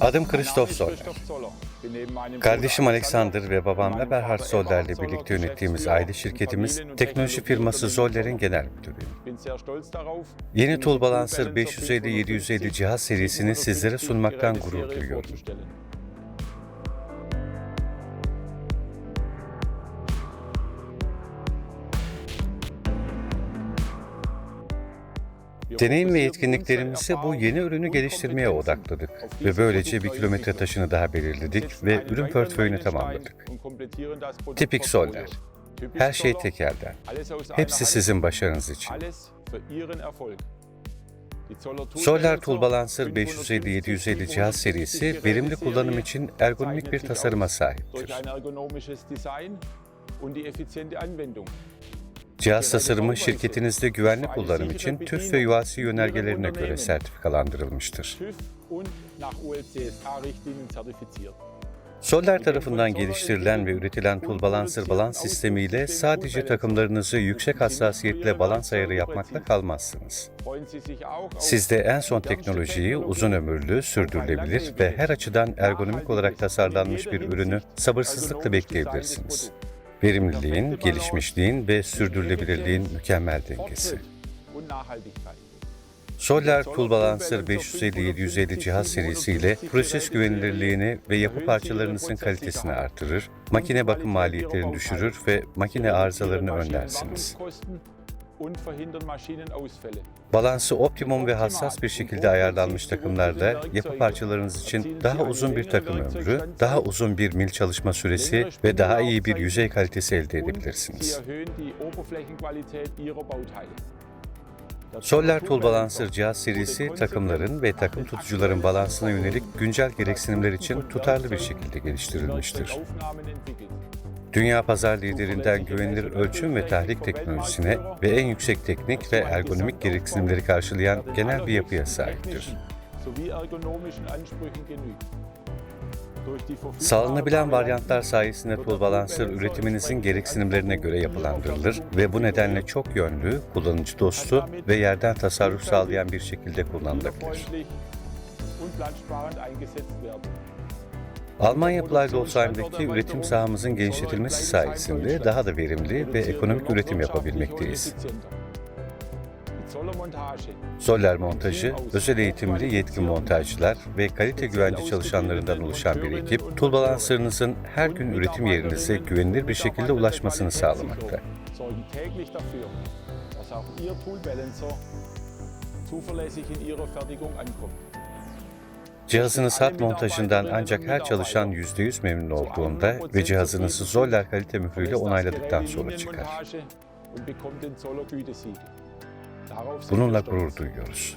Adım Christoph Soller. Kardeşim Alexander ve babam Eberhard Zoller ile birlikte yönettiğimiz aile şirketimiz teknoloji firması Zoller'in genel müdürüyüm. Yeni Tool Balancer 550-750 cihaz serisini sizlere sunmaktan gurur duyuyorum. Deneyim ve yetkinliklerimizi bu yeni ürünü geliştirmeye odakladık ve böylece bir kilometre taşını daha belirledik ve ürün portföyünü tamamladık. Tipik Zoller. Her şey tekelden. Hepsi sizin başarınız için. Solar Tool Balancer 550-750 cihaz serisi verimli kullanım için ergonomik bir tasarıma sahiptir. Cihaz tasarımı şirketinizde güvenli kullanım için TÜV ve UAC yönergelerine göre sertifikalandırılmıştır. Solar tarafından geliştirilen ve üretilen Tool Balancer balans sistemi ile sadece takımlarınızı yüksek hassasiyetle balans ayarı yapmakla kalmazsınız. Siz de en son teknolojiyi uzun ömürlü, sürdürülebilir ve her açıdan ergonomik olarak tasarlanmış bir ürünü sabırsızlıkla bekleyebilirsiniz. Verimliliğin, gelişmişliğin ve sürdürülebilirliğin mükemmel dengesi. Solar Tool Balancer 550-750 cihaz serisiyle proses güvenilirliğini ve yapı parçalarınızın kalitesini artırır, makine bakım maliyetlerini düşürür ve makine arızalarını önlersiniz. Balansı optimum ve hassas bir şekilde ayarlanmış takımlarda yapı parçalarınız için daha uzun bir takım ömrü, daha uzun bir mil çalışma süresi ve daha iyi bir yüzey kalitesi elde edebilirsiniz. Solar Tool Balancer cihaz serisi takımların ve takım tutucuların balansına yönelik güncel gereksinimler için tutarlı bir şekilde geliştirilmiştir. Dünya pazar liderinden güvenilir ölçüm ve tahrik teknolojisine ve en yüksek teknik ve ergonomik gereksinimleri karşılayan genel bir yapıya sahiptir. Sağlanabilen varyantlar sayesinde Tool Balancer üretiminizin gereksinimlerine göre yapılandırılır ve bu nedenle çok yönlü, kullanıcı dostu ve yerden tasarruf sağlayan bir şekilde kullanılabilir. Alman yapılar Dolsheim'deki üretim sahamızın genişletilmesi sayesinde daha da verimli ve ekonomik üretim yapabilmekteyiz. Soller montajı, özel eğitimli yetkin montajcılar ve kalite güvence çalışanlarından oluşan bir ekip, Tool Balancer'ınızın her gün üretim yerinize güvenilir bir şekilde ulaşmasını sağlamakta. Cihazınız hat montajından ancak her çalışan %100 memnun olduğunda ve cihazınızı Zoller kalite mührüyle onayladıktan sonra çıkar. Bununla gurur duyuyoruz.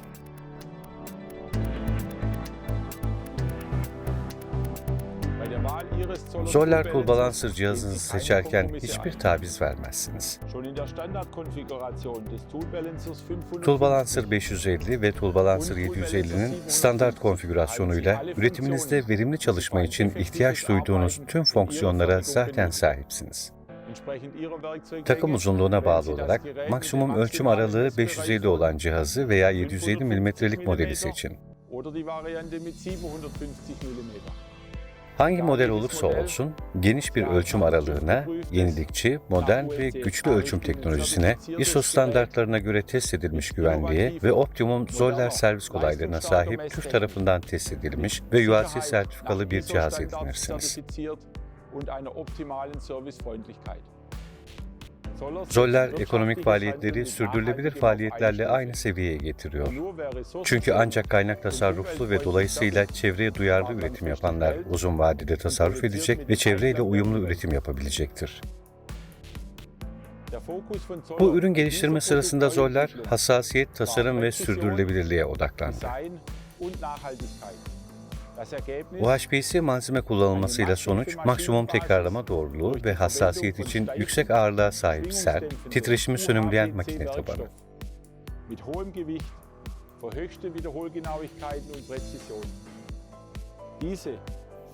Solar Tool Balancer cihazınızı seçerken hiçbir taviz vermezsiniz. Tool Balancer 550 ve Tool Balancer 750'nin standart konfigürasyonuyla üretiminizde verimli çalışma için ihtiyaç duyduğunuz tüm fonksiyonlara zaten sahipsiniz. Takım uzunluğuna bağlı olarak maksimum ölçüm aralığı 550 olan cihazı veya 750 mm'lik modeli seçin. Hangi model olursa olsun, geniş bir ölçüm aralığına, yenilikçi, modern ve güçlü ölçüm teknolojisine, ISO standartlarına göre test edilmiş güvenliğe ve optimum Zoller servis kolaylarına sahip TÜV tarafından test edilmiş ve UAC sertifikalı bir cihaz edinirsiniz. Zoller ekonomik faaliyetleri sürdürülebilir faaliyetlerle aynı seviyeye getiriyor. Çünkü ancak kaynak tasarruflu ve dolayısıyla çevreye duyarlı üretim yapanlar uzun vadede tasarruf edecek ve çevreyle uyumlu üretim yapabilecektir. Bu ürün geliştirme sırasında Zoller hassasiyet, tasarım ve sürdürülebilirliğe odaklandı. UHPC malzeme kullanılmasıyla sonuç, maksimum tekrarlama doğruluğu ve hassasiyet için yüksek ağırlığa sahip sert, titreşimi sönümleyen makine tabanı.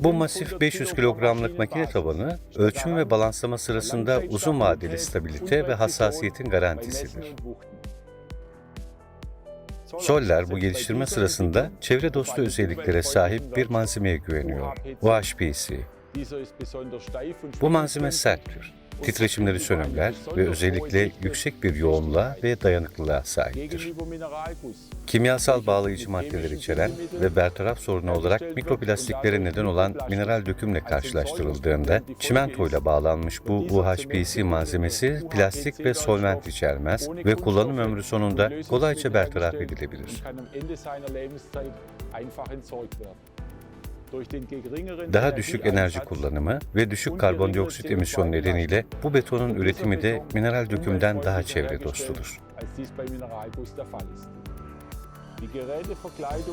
Bu masif 500 kilogramlık makine tabanı, ölçüm ve balanslama sırasında uzun vadeli stabilite ve hassasiyetin garantisidir. Zoller bu geliştirme sırasında çevre dostu özelliklere sahip bir malzemeye güveniyor. UHPC. Bu malzeme serttir. Titreşimleri sönümler ve özellikle yüksek bir yoğunluğa ve dayanıklılığa sahiptir. Kimyasal bağlayıcı maddeler içeren ve bertaraf sorunu olarak mikroplastiklere neden olan mineral dökümle karşılaştırıldığında çimentoyla bağlanmış bu UHPC malzemesi plastik ve solvent içermez ve kullanım ömrü sonunda kolayca bertaraf edilebilir. Daha düşük enerji kullanımı ve düşük karbondioksit emisyonu nedeniyle bu betonun üretimi de mineral dökümden daha çevre dostudur.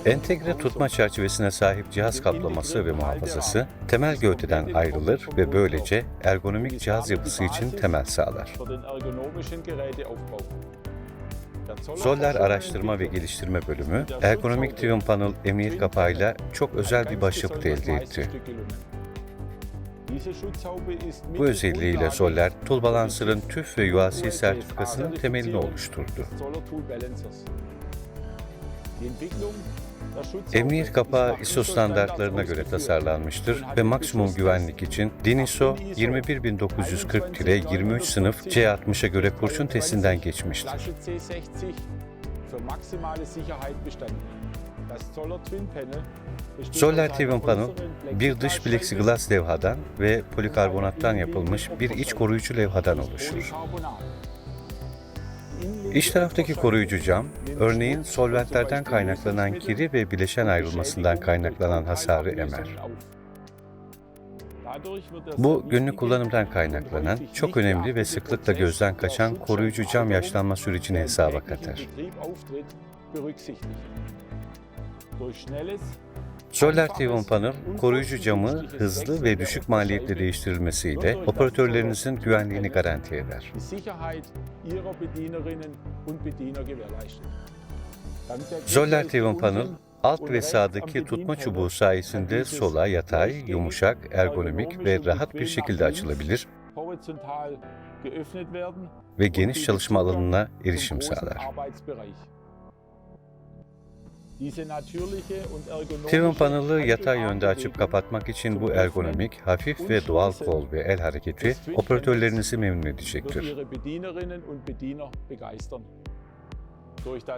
Entegre tutma çerçevesine sahip cihaz kaplaması ve muhafazası temel gövdeden ayrılır ve böylece ergonomik cihaz yapısı için temel sağlar. Zoller Araştırma ve Geliştirme Bölümü, Ergonomik Twin Panel emniyet kapağıyla çok özel bir başyapıt elde etti. Bu özelliğiyle Zoller, Tool Balancer'ın TÜV ve UAC sertifikasının temelini oluşturdu. Emniyet kapağı ISO standartlarına göre tasarlanmıştır ve maksimum güvenlik için DIN ISO 21940-23 sınıf C60'a göre kurşun testinden geçmiştir. Zoller Twin Panel, bir dış plexiglas levhadan ve polikarbonattan yapılmış bir iç koruyucu levhadan oluşur. İç taraftaki koruyucu cam, örneğin solventlerden kaynaklanan kiri ve bileşen ayrılmasından kaynaklanan hasarı emer. Bu günlük kullanımdan kaynaklanan, çok önemli ve sıklıkla gözden kaçan koruyucu cam yaşlanma sürecini hesaba katar. Zoller Twin Panel, koruyucu camı hızlı ve düşük maliyetle değiştirilmesiyle operatörlerinizin güvenliğini garanti eder. Zoller Twin Panel, alt ve sağdaki tutma çubuğu sayesinde sola yatay, yumuşak, ergonomik ve rahat bir şekilde açılabilir ve geniş çalışma alanına erişim sağlar. Twin panel'ı yatay yönde açıp kapatmak için bu ergonomik, hafif ve doğal kol ve el hareketi operatörlerinizi memnun edecektir.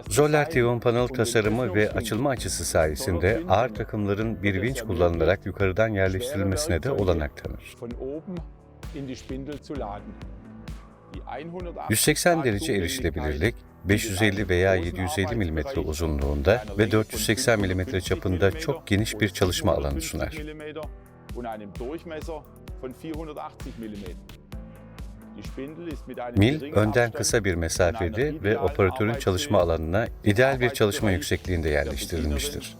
Zoller Twin Panel tasarımı ve açılma açısı sayesinde ağır takımların bir vinç kullanılarak yukarıdan yerleştirilmesine de olanak tanır. 180 derece erişilebilirlik, 550 veya 750 mm uzunluğunda ve 480 mm çapında çok geniş bir çalışma alanı sunar. Mil, önden kısa bir mesafede ve operatörün çalışma alanına ideal bir çalışma yüksekliğinde yerleştirilmiştir.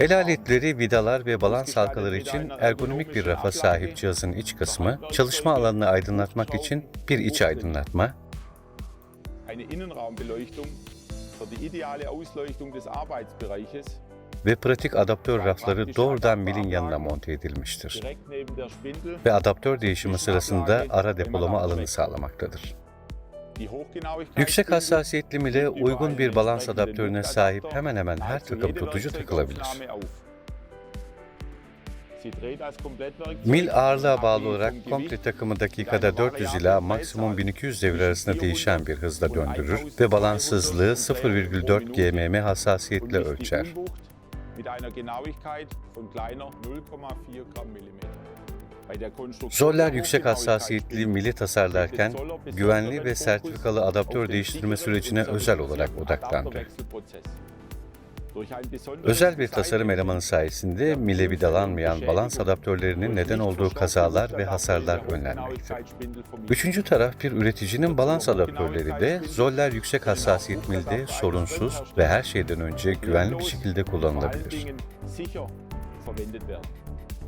El aletleri, vidalar ve balans halkaları için ergonomik bir rafa sahip cihazın iç kısmı, çalışma alanını aydınlatmak için bir iç aydınlatma, ve pratik adaptör rafları doğrudan milin yanına monte edilmiştir ve adaptör değişimi sırasında ara depolama alanı sağlamaktadır. Yüksek hassasiyetli mile uygun bir balans adaptörüne sahip hemen hemen her takım tutucu takılabilir. Mil ağırlığa bağlı olarak komple takımı dakikada 400 ila maksimum 1200 devir arasında değişen bir hızla döndürür ve balanssızlığı 0,4 gmm hassasiyetle ölçer. Zoller yüksek hassasiyetli mili tasarlarken güvenli ve sertifikalı adaptör değiştirme sürecine özel olarak odaklandı. Özel bir tasarım elemanı sayesinde mile vidalanmayan balans adaptörlerinin neden olduğu kazalar ve hasarlar önlenmekte. Üçüncü taraf bir üreticinin balans adaptörleri de Zoller yüksek hassasiyet milde sorunsuz ve her şeyden önce güvenli bir şekilde kullanılabilir.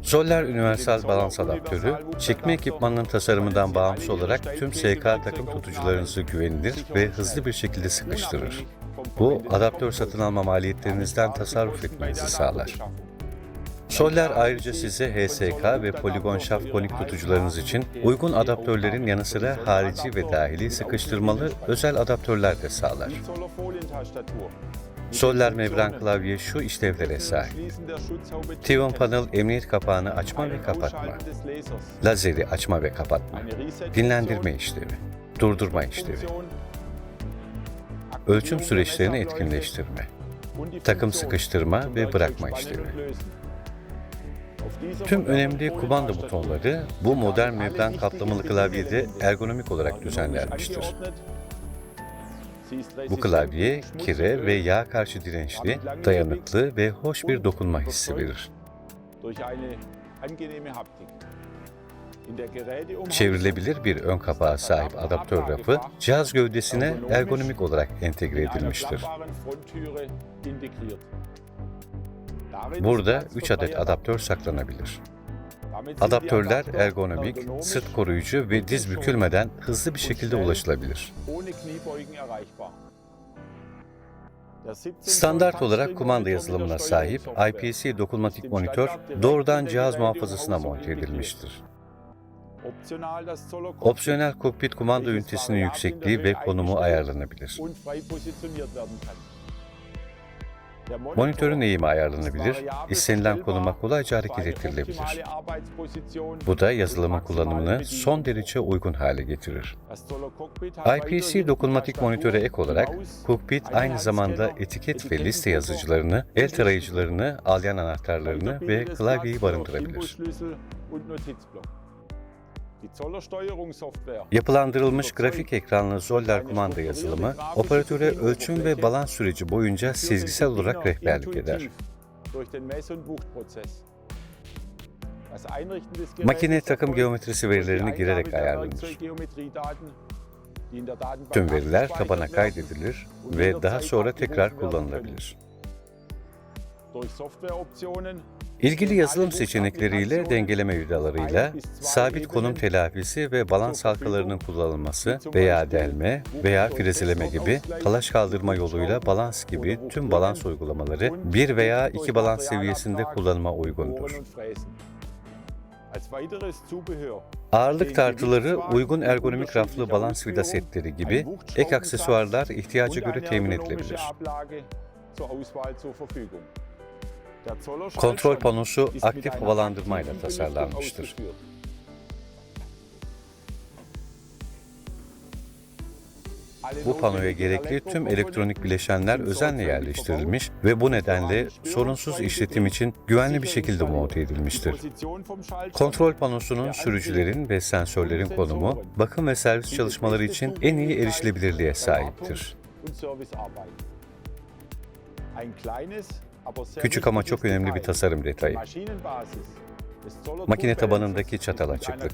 Zoller Universal Balans Adaptörü, çekme ekipmanının tasarımından bağımsız olarak tüm SK takım tutucularınızı güvenilir ve hızlı bir şekilde sıkıştırır. Bu, adaptör satın alma maliyetlerinizden tasarruf etmenizi sağlar. Soller ayrıca size HSK ve poligon şaft konik tutucularınız için uygun adaptörlerin yanı sıra harici ve dahili sıkıştırmalı özel adaptörler de sağlar. Soller membran klavye şu işlevlere sahip. Tivon Panel emniyet kapağını açma ve kapatma. Lazeri açma ve kapatma. Dinlendirme işlevi. Durdurma işlevi. Ölçüm süreçlerini etkinleştirme. Takım sıkıştırma ve bırakma işlevi. Tüm önemli kumanda butonları bu modern membran kaplamalı klavyede ergonomik olarak düzenlenmiştir. Bu klavye kire ve yağ karşı dirençli, dayanıklı ve hoş bir dokunma hissi verir. Çevrilebilir bir ön kapağa sahip adaptör rafı cihaz gövdesine ergonomik olarak entegre edilmiştir. Burada 3 adet adaptör saklanabilir. Adaptörler ergonomik, sırt koruyucu ve diz bükülmeden hızlı bir şekilde ulaşılabilir. Standart olarak kumanda yazılımına sahip IPC dokunmatik monitör doğrudan cihaz muhafazasına monte edilmiştir. Opsiyonel kokpit kumanda ünitesinin yüksekliği ve konumu ayarlanabilir. Monitörün eğimi ayarlanabilir, istenilen konuma kolayca hareket ettirilebilir. Bu da yazılımın kullanımını son derece uygun hale getirir. IPC dokunmatik monitöre ek olarak kokpit aynı zamanda etiket ve liste yazıcılarını, el tarayıcılarını, alyan anahtarlarını ve klavyeyi barındırabilir. Yapılandırılmış grafik ekranlı Zoller kumanda yazılımı, operatöre ölçüm ve balans süreci boyunca sezgisel olarak rehberlik eder. Makine takım geometrisi verilerini girerek ayarlanır. Tüm veriler tabana kaydedilir ve daha sonra tekrar kullanılabilir. İlgili yazılım seçenekleriyle dengeleme vidalarıyla sabit konum telafisi ve balans halkalarının kullanılması veya delme veya frezeleme gibi talaş kaldırma yoluyla balans gibi tüm balans uygulamaları bir veya iki balans seviyesinde kullanıma uygundur. Ağırlık tartıları, uygun ergonomik raflı balans vida setleri gibi ek aksesuarlar ihtiyaca göre temin edilebilir. Kontrol panosu aktif havalandırmayla tasarlanmıştır. Bu panoya gerekli tüm elektronik bileşenler özenle yerleştirilmiş ve bu nedenle sorunsuz işletim için güvenli bir şekilde monte edilmiştir. Kontrol panosunun sürücülerin ve sensörlerin konumu, bakım ve servis çalışmaları için en iyi erişilebilirliğe sahiptir. Küçük ama çok önemli bir tasarım detayı. Makine tabanındaki çatal açıklık.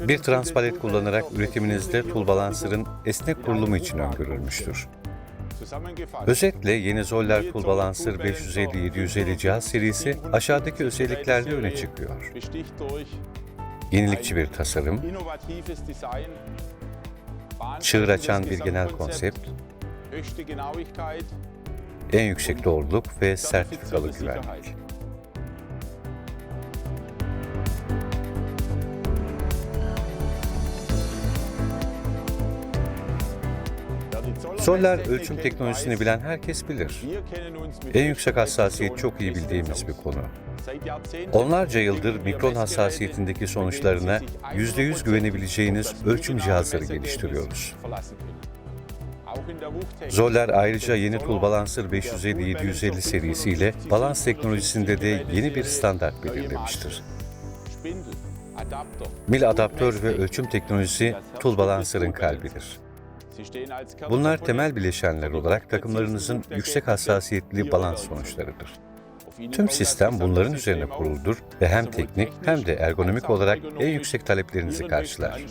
Bir transpalet kullanarak üretiminizde tool balancer'ın esnek kurulumu için öngörülmüştür. Özetle yeni Zoller Tool Balancer 550-750 cihaz serisi aşağıdaki özelliklerle öne çıkıyor. Yenilikçi bir tasarım, çığır açan bir genel konsept, en yüksek doğruluk ve sertifikalı güvenlik. Soller ölçüm teknolojisini bilen herkes bilir. En yüksek hassasiyet çok iyi bildiğimiz bir konu. Onlarca yıldır mikron hassasiyetindeki sonuçlarına %100 güvenebileceğiniz ölçüm cihazları geliştiriyoruz. Zoller ayrıca yeni Tool Balancer 550-750 serisiyle balans teknolojisinde de yeni bir standart belirlemiştir. Mil adaptör ve ölçüm teknolojisi Tool Balancer'ın kalbidir. Bunlar temel bileşenler olarak takımlarınızın yüksek hassasiyetli balans sonuçlarıdır. Tüm sistem bunların üzerine kuruludur ve hem teknik hem de ergonomik olarak en yüksek taleplerinizi karşılar.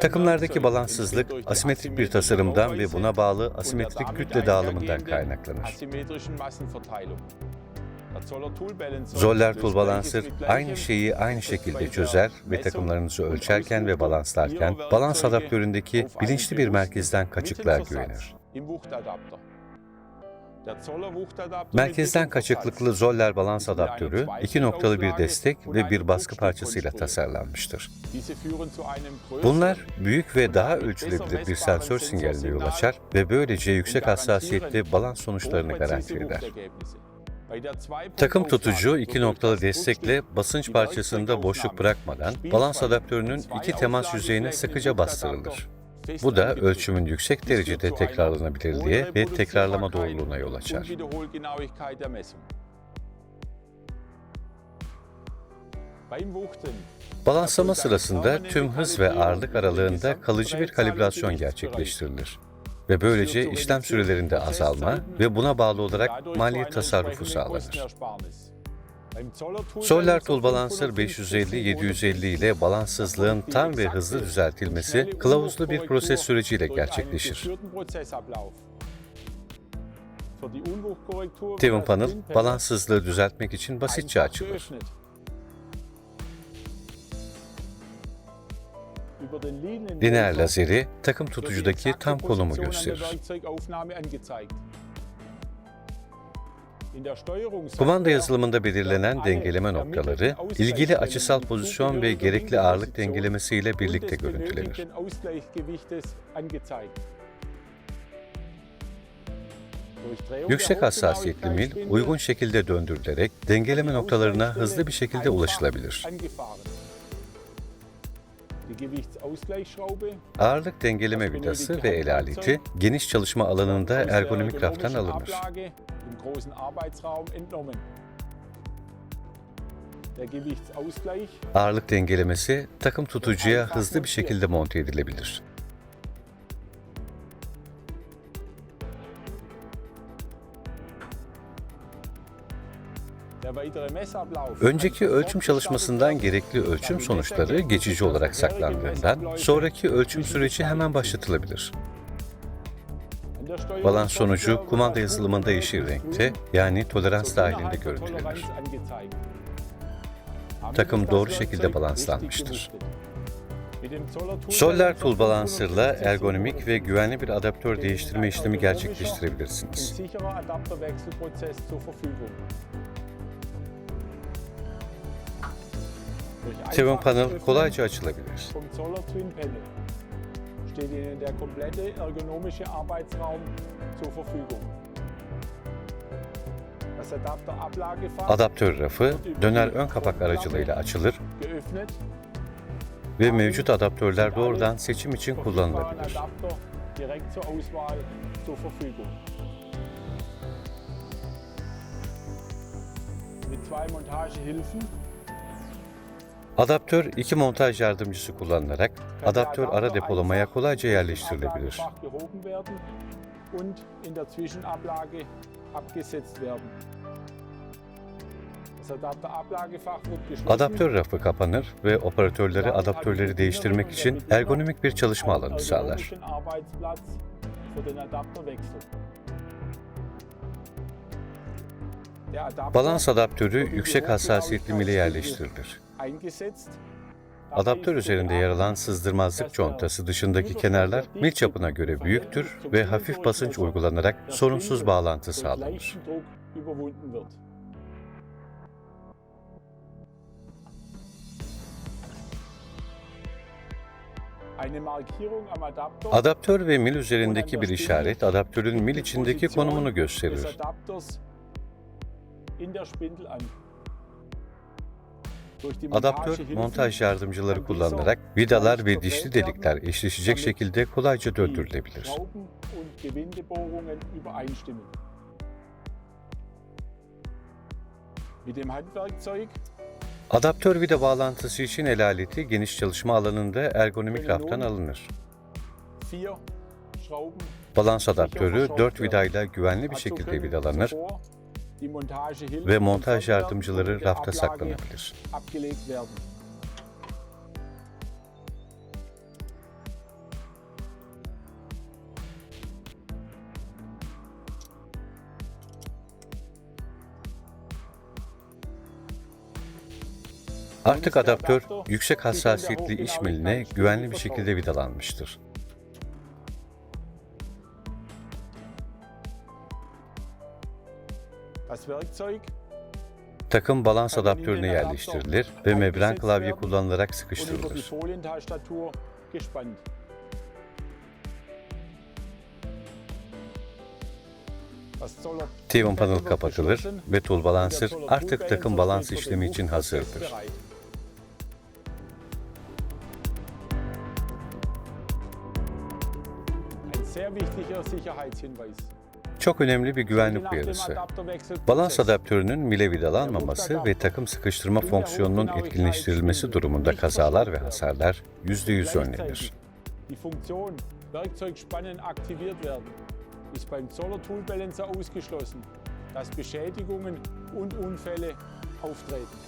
Takımlardaki balanssızlık asimetrik bir tasarımdan ve buna bağlı asimetrik kütle dağılımından kaynaklanır. Zoller Tool Balancer aynı şeyi aynı şekilde çözer ve takımlarınızı ölçerken ve balanslarken balans adaptöründeki bilinçli bir merkezden kaçıklığa güvenir. Merkezden kaçıklıklı Zoller balans adaptörü iki noktalı bir destek ve bir baskı parçasıyla tasarlanmıştır. Bunlar büyük ve daha ölçülebilir bir sensör sinyaline yol açar ve böylece yüksek hassasiyetli balans sonuçlarını garanti eder. Takım tutucu iki noktalı destekle basınç parçasında boşluk bırakmadan balans adaptörünün iki temas yüzeyine sıkıca bastırılır. Bu da ölçümün yüksek derecede tekrarlanabilirliğe ve tekrarlama doğruluğuna yol açar. Balanslama sırasında tüm hız ve ağırlık aralığında kalıcı bir kalibrasyon gerçekleştirilir. Ve böylece işlem sürelerinde azalma ve buna bağlı olarak maliyet tasarrufu sağlanır. Solar Tool Balancer 550-750 ile balanssızlığın tam ve hızlı düzeltilmesi kılavuzlu bir proses süreciyle gerçekleşir. Tevin Panel, balanssızlığı düzeltmek için basitçe açılır. Lineer lazeri takım tutucudaki tam konumu gösterir. Kumanda yazılımında belirlenen dengeleme noktaları, ilgili açısal pozisyon ve gerekli ağırlık dengelemesiyle birlikte görüntülenir. Yüksek hassasiyetli mil uygun şekilde döndürülerek dengeleme noktalarına hızlı bir şekilde ulaşılabilir. Ağırlık dengeleme vidası ve el aleti geniş çalışma alanında ergonomik raftan alınır. Ağırlık dengelemesi takım tutucuya hızlı bir şekilde monte edilebilir. Önceki ölçüm çalışmasından gerekli ölçüm sonuçları geçici olarak saklandığından sonraki ölçüm süreci hemen başlatılabilir. Balans sonucu kumanda yazılımında yeşil renkte yani tolerans dahilinde görüntülenir. Takım doğru şekilde balanslanmıştır. Solar Tool Balancer'la ergonomik ve güvenli bir adaptör değiştirme işlemi gerçekleştirebilirsiniz. Tevin Panel kolayca açılabilir. Adaptör rafı döner ön kapak aracılığıyla açılır ve mevcut adaptörler doğrudan seçim için kullanılabilir. Mit zwei Montagehilfen Adaptör iki montaj yardımcısı kullanılarak adaptör ara depolamaya kolayca yerleştirilebilir. Adaptör rafı kapanır ve operatörleri adaptörleri değiştirmek için ergonomik bir çalışma alanı sağlar. Balans adaptörü yüksek hassasiyetli mile yerleştirilir. Adaptör üzerinde yer alan sızdırmazlık contası dışındaki kenarlar mil çapına göre büyüktür ve hafif basınç uygulanarak sorunsuz bağlantı sağlanır. Adaptör ve mil üzerindeki bir işaret adaptörün mil içindeki konumunu gösterir. Adaptör montaj yardımcıları kullanarak vidalar ve dişli delikler eşleşecek şekilde kolayca döndürülebilir. Adaptör vida bağlantısı için el aleti geniş çalışma alanında ergonomik raftan alınır. Balans adaptörü 4 vidayla güvenli bir şekilde vidalanır ve montaj yardımcıları rafta saklanabilir. Artık adaptör yüksek hassasiyetli iş miline güvenli bir şekilde vidalanmıştır. Takım balans adaptörüne yerleştirilir ve membran klavye kullanılarak sıkıştırılır. Folientastatur gespannt. Das Zoller T1 panel kapatılır ve tool balancer artık takım balans işlemi için hazırdır. sehr wichtiger Sicherheitshinweis. Çok önemli bir güvenlik uyarısı. Balans adaptörünün mile vidalanmaması ve takım sıkıştırma fonksiyonunun etkinleştirilmesi durumunda kazalar ve hasarlar %100 önlenir. Werkzeugspannen aktiviert werden, ist beim Zoller Tool Balancer ausgeschlossen, dass Beschädigungen und Unfälle auftreten.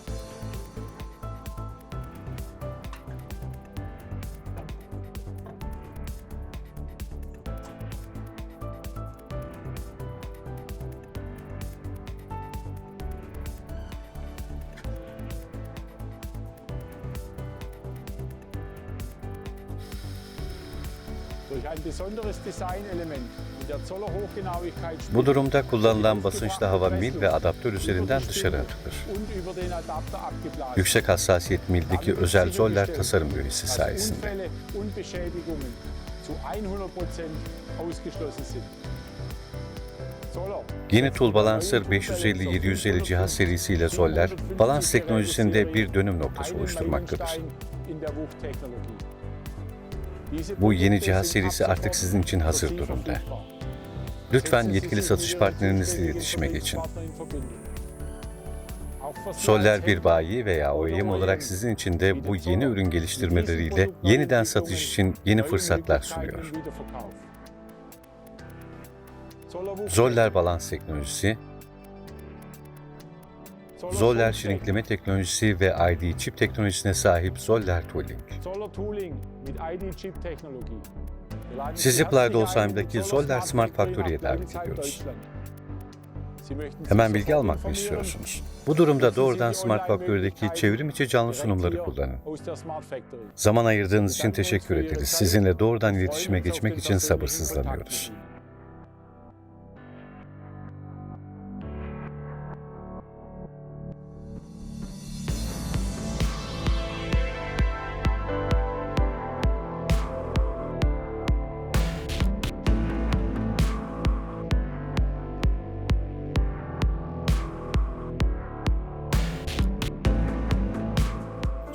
Bu durumda kullanılan basınçlı hava mil ve adaptör üzerinden dışarı atılır. Yüksek hassasiyet mildeki özel Zoller tasarım büyüsü sayesinde. Unfälle und Beschädigungen zu 100% ausgeschlossen sind. Zoller. Yeni Tool Balancer 550-750 cihaz serisiyle Zoller, balans teknolojisinde bir dönüm noktası oluşturmaktadır. Bu yeni cihaz serisi artık sizin için hazır durumda. Lütfen yetkili satış partnerinizle iletişime geçin. Soller bir bayi veya OEM olarak sizin için de bu yeni ürün geliştirmeleriyle yeniden satış için yeni fırsatlar sunuyor. Zoller balans teknolojisi, Zoller şirinkleme teknolojisi ve ID çip teknolojisine sahip Zoller Tooling. Sizi Playdolsheim'daki Zoller Smart Factory'ye davet ediyoruz. Hemen bilgi almak mı istiyorsunuz? Bu durumda doğrudan Smart Factory'deki çevrim içi canlı sunumları kullanın. Zaman ayırdığınız için teşekkür ederiz. Sizinle doğrudan iletişime geçmek için sabırsızlanıyoruz.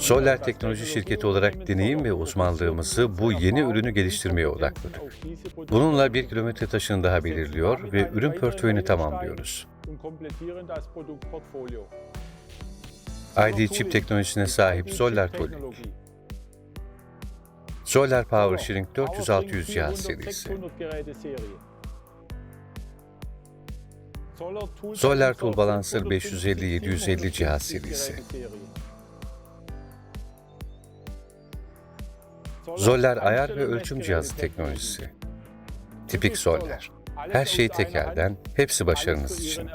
Solar Teknoloji Şirketi olarak deneyim ve uzmanlığımızı bu yeni ürünü geliştirmeye odakladık. Bununla bir kilometre taşını daha belirliyor ve ürün portföyünü tamamlıyoruz. ID çip teknolojisine sahip Solar Tooling. Solar Power Shrink 400-600 cihaz serisi. Solar Tool Balancer 550-750 cihaz serisi. Zoller ayar ve ölçüm cihazı teknolojisi. Tipik Zoller. Her şey tekelden, hepsi başarınız için.